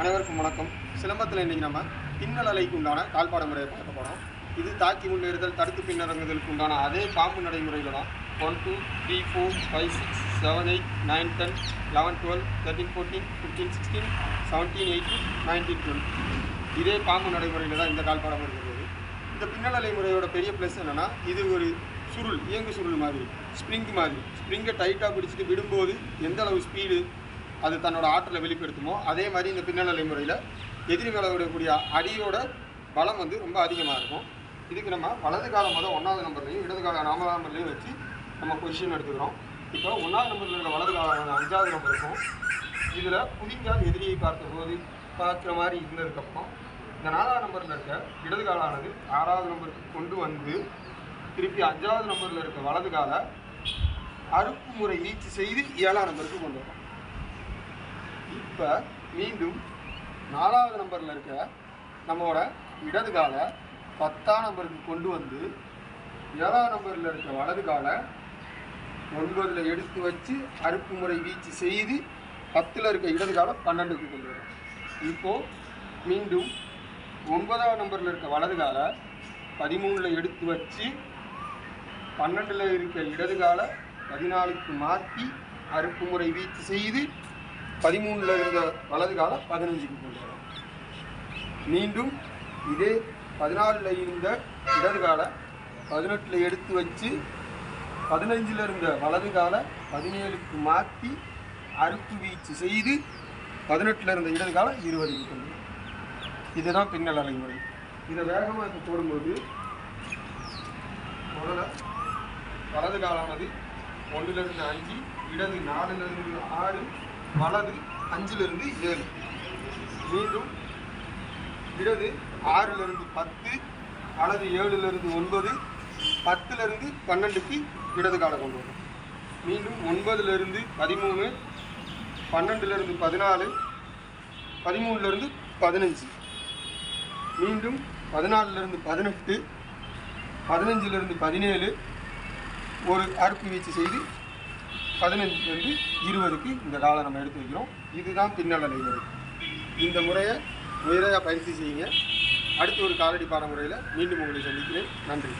அனைவருக்கும் வணக்கம். சிலம்பத்தில் இன்றைக்கி நம்ம பின்னல் அலைக்கு உண்டான கால்பாட முறையை பார்க்க போகிறோம் இது தாக்கி முன்னேறுதல் தடுத்து பின்னரங்குதலுக்கு உண்டான அதே பாம்பு நடைமுறையில் தான். One two three four five six seven eight nine ten eleven twelve thirteen fourteen fifteen sixteen seventeen eighteen nineteen twelve இதே பாம்பு நடைமுறையில் தான் இந்த கால்பாடம் இருக்கிறது இந்த பின்னல் அலை முறையோட பெரிய ப்ளஸ் என்னென்னா இது ஒரு சுருள் இயங்கு சுருள் மாதிரி ஸ்ப்ரிங் மாதிரி. ஸ்ப்ரிங்கை டைட்டாக பிடிச்சிட்டு விடும்போது எந்த அளவு ஸ்பீடு அது தன்னோட ஆற்றலை வெளிப்படுத்துமோ அதே மாதிரி இந்த பின்னல் முறையில் எதிரி மேலே விடக்கூடிய அடியோட பலம் வந்து ரொம்ப அதிகமாக இருக்கும். இதுக்கு நம்ம வலது காலம் முதல் ஒன்றாவது நம்பர்லையும் இடது கால நாலாவது நம்பர்லையும் வச்சு நம்ம பொசிஷன் எடுத்துக்கிறோம். இப்போ ஒன்றாவது நம்பரில் இருக்கிற வலது காலம் அஞ்சாவது நம்பர் இருக்கும். இதில் புதிங்கால் எதிரியை பார்த்தபோது பார்க்குற மாதிரி இருந்ததுக்கப்புறம் இந்த நாலாவது நம்பரில் இருக்க இடது காலானது ஆறாவது நம்பருக்கு கொண்டு வந்து திருப்பி அஞ்சாவது நம்பரில் இருக்க வலது காலை அறுப்பு முறை வீச்சு செய்து ஏழாம் நம்பருக்கு கொண்டு வரோம். இப்போ மீண்டும் நாலாவது நம்பரில் இருக்க நம்மளோட இடது காலை பத்தாம் நம்பருக்கு கொண்டு வந்து ஏழாம் நம்பரில் இருக்க வலது காலை ஒன்பதில் எடுத்து வச்சு அறுப்பு முறை வீச்சு செய்து பத்தில் இருக்க இடது காலை பன்னெண்டுக்கு கொண்டு வரும். இப்போது மீண்டும் ஒன்பதாம் நம்பரில் இருக்க வலது காலை பதிமூணில் எடுத்து வச்சு பன்னெண்டில் இருக்க இடது காலை பதினாலுக்கு மாற்றி அறுப்பு முறை வீச்சு செய்து பதிமூணில் இருந்த வலது காலம் பதினஞ்சுக்கு கொண்டு மீண்டும் இதே பதினாலில் இருந்த இடது காலை பதினெட்டில் எடுத்து வச்சு பதினஞ்சில் இருந்த வலது காலை பதினேழுக்கு மாற்றி அறுப்பு வீச்சு செய்து பதினெட்டில் இருந்த இடது காலை இருபதுக்கு கொண்டு இதுதான் பின்னல் அலைமுறை இதை வேகமாக இப்போ போடும்போது முதல்ல வலது காலானது ஒன்றிலிருந்து அஞ்சு இடது நாலுலேருந்து ஆறு வலது அஞ்சிலிருந்து ஏழு. மீண்டும் இடது ஆறிலிருந்து பத்து வலது ஏழுலேருந்து ஒன்பது பத்துலேருந்து பன்னெண்டுக்கு இடது காலை கொண்டு வரும் மீண்டும் ஒன்பதுலேருந்து பதிமூணு பன்னெண்டுலேருந்து பதினாலு பதிமூணுலேருந்து பதினஞ்சு. மீண்டும் பதினாலுலேருந்து பதினெட்டு பதினஞ்சிலிருந்து பதினேழு ஒரு அறுப்பு வீச்சு செய்து பதினஞ்சுலேருந்து இருபதுக்கு இந்த காலை நம்ம எடுத்து வைக்கிறோம். இதுதான் பின்னல் அலை இந்த முறையை முறையாக பயிற்சி செய்யுங்க. அடுத்து ஒரு காலடி பாட முறையில் மீண்டும் உங்களை சந்திக்கிறேன். நன்றி.